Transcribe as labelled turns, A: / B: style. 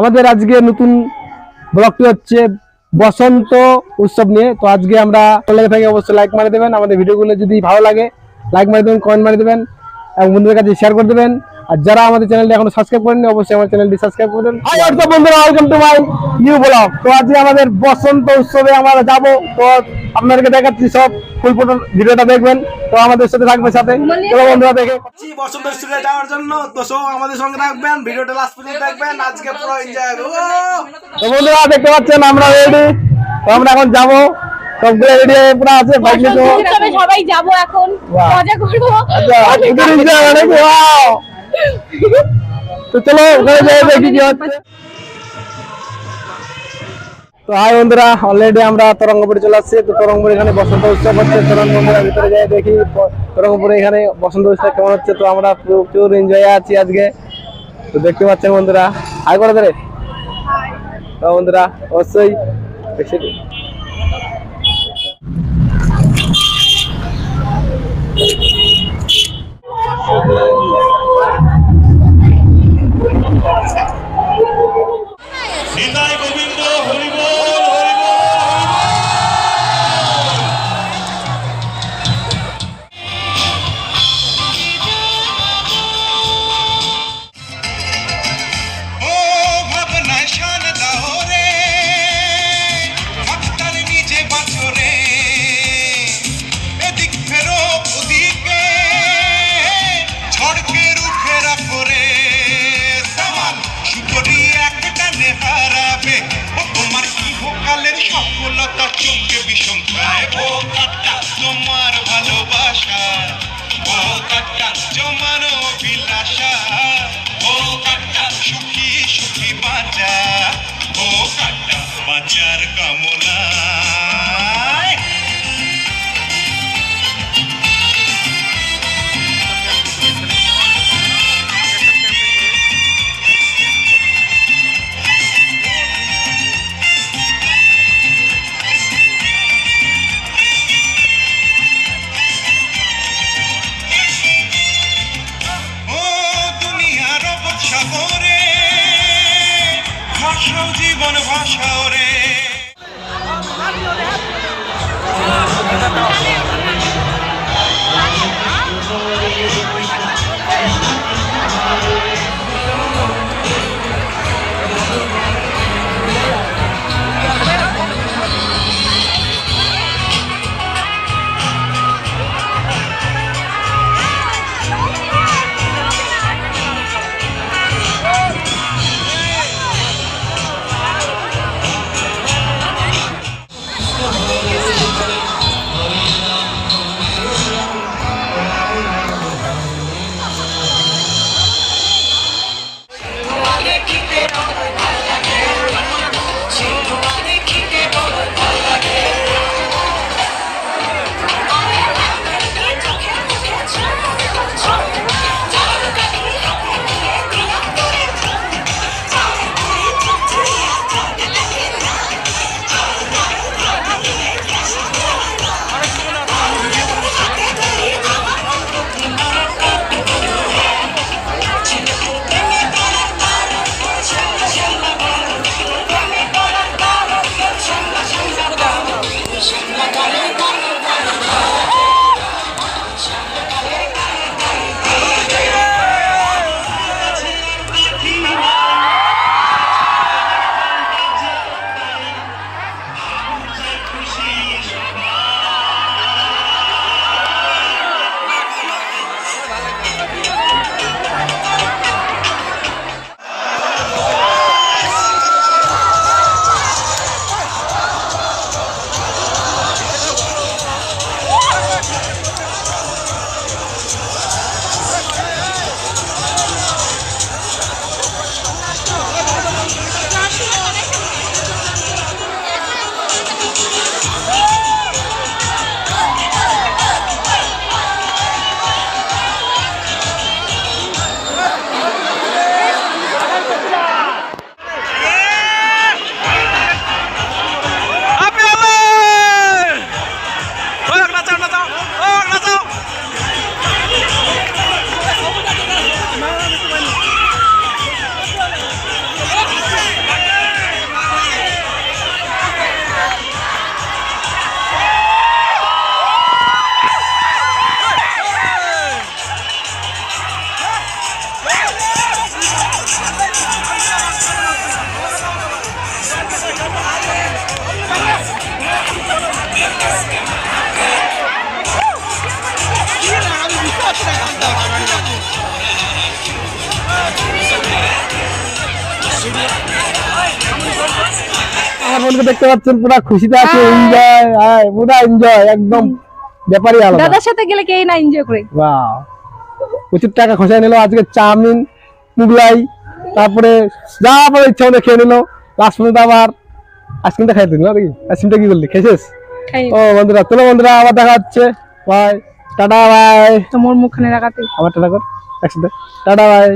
A: আমাদের আজকে নতুন ব্লগটি হচ্ছে বসন্ত উৎসব নিয়ে। তো আজকে আমরা অবশ্যই লাইক মারে দেবেন। আমাদের ভিডিওগুলো যদি ভালো লাগে লাইক মারে দেবেন কমেন্ট মারে দেবেন। এবং বন্ধুদের কাছে শেয়ার করে দেবেন। আর যারা আমাদের চ্যানেলটি এখনও সাবস্ক্রাইব করেননি অবশ্যই আমার চ্যানেলটি সাবস্ক্রাইব করে দেন হাই হোয়াটসঅ্যাপ বন্ধুরা? Welcome to my new blog তো আজকে আমাদের বসন্ত উৎসবে আমরা যাব। তো আপনাদেরকে দেখাচ্ছি সব ফুল ফটো ভিডিওটা দেখবেন। তো আমাদের সাথে থাকবে সাথে। চলো বন্ধুরা দেখে
B: বসন্ত উৎসবে যাওয়ার জন্য তো সব আমাদের সঙ্গে থাকবেন ভিডিওটা লাস্ট পর্যন্ত দেখবেন। আজকে পুরো এনজয় হবে
A: তো বন্ধুরা দেখতে পাচ্ছেন আমরা রেডি তো আমরা এখন যাব। সবগুলো রেডি পুরো আছে বাইক নিয়ে যাব।
C: সবাই যাব এখন। মজা করব।
A: আচ্ছা, enjoy মানে! তো চলো ওখানে যাই দেখি কি হচ্ছে। তো হাই বন্ধুরা অলরেডি আমরা তরঙ্গপুরে চলে আসছি। তো তরঙ্গপুরে এখানে বসন্ত উৎসব হচ্ছে। তরঙ্গপুরের ভিতরে যাই দেখি তরঙ্গপুরে এখানে বসন্ত উৎসব কেমন হচ্ছে। তো আমরা প্রচুর এনজয় আছি আজকে। তো দেখতে পাচ্ছেন বন্ধুরা হাই করে ধরে বন্ধুরা অবশ্যই
D: কামনা
A: দেখতে পাচ্ছেন পুরো খুশিতে আছে এনজয় হ্যাঁ পুরো এনজয় একদম ব্যাপারই আলাদা।
C: দাদার সাথে গেলে কে না এনজয় করে?
A: প্রচুর টাকা নিল আজকে চাউমিন মুগলাই তারপরে যা আপনার ইচ্ছা মতো খেয়ে নিল লাস্ট পর্যন্ত আবার আইসক্রিমটা খাই দিল নাকি? আইসক্রিমটা কি করলি? খেয়েছিস? ও বন্ধুরা চলো বন্ধুরা আবার দেখা হচ্ছে। বাই। Tata bye.
C: তোমার মুখখানে লাগাতে।
A: আবার টাটা কর একসাথে। Tata bye.